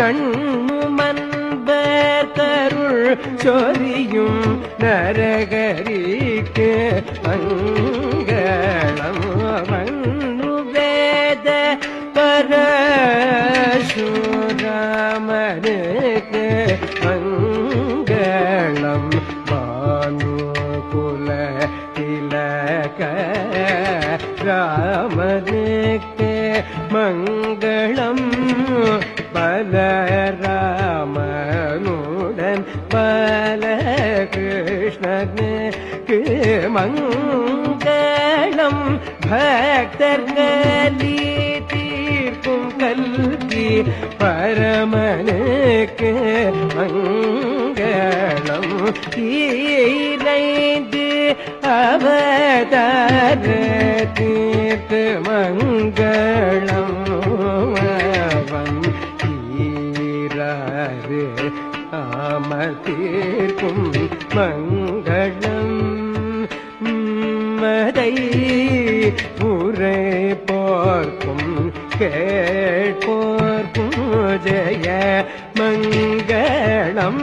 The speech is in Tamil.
நண்ணுமன்பர் தருள் சொரியும் நரகரிக்கு மங்களம் மண்ணு வேத பரசுராமனுக்கு மங்களம் பானு குல திலக ராமனுக்கு மங்களம் பலராமனுடன் பல கிருஷ்ணனுக்கு மங்களம் பக்தர்களி தீர்க்கும் கல்வி பரமனுக்கு மங்களம். தீரைந்து அவதார தீர்க்கு மங்களம். ஆமதீர்க்கும் மங்களம். மதை உரை போர்க்கும் கேட்போர்க்கும் ஜெய மங்களம்.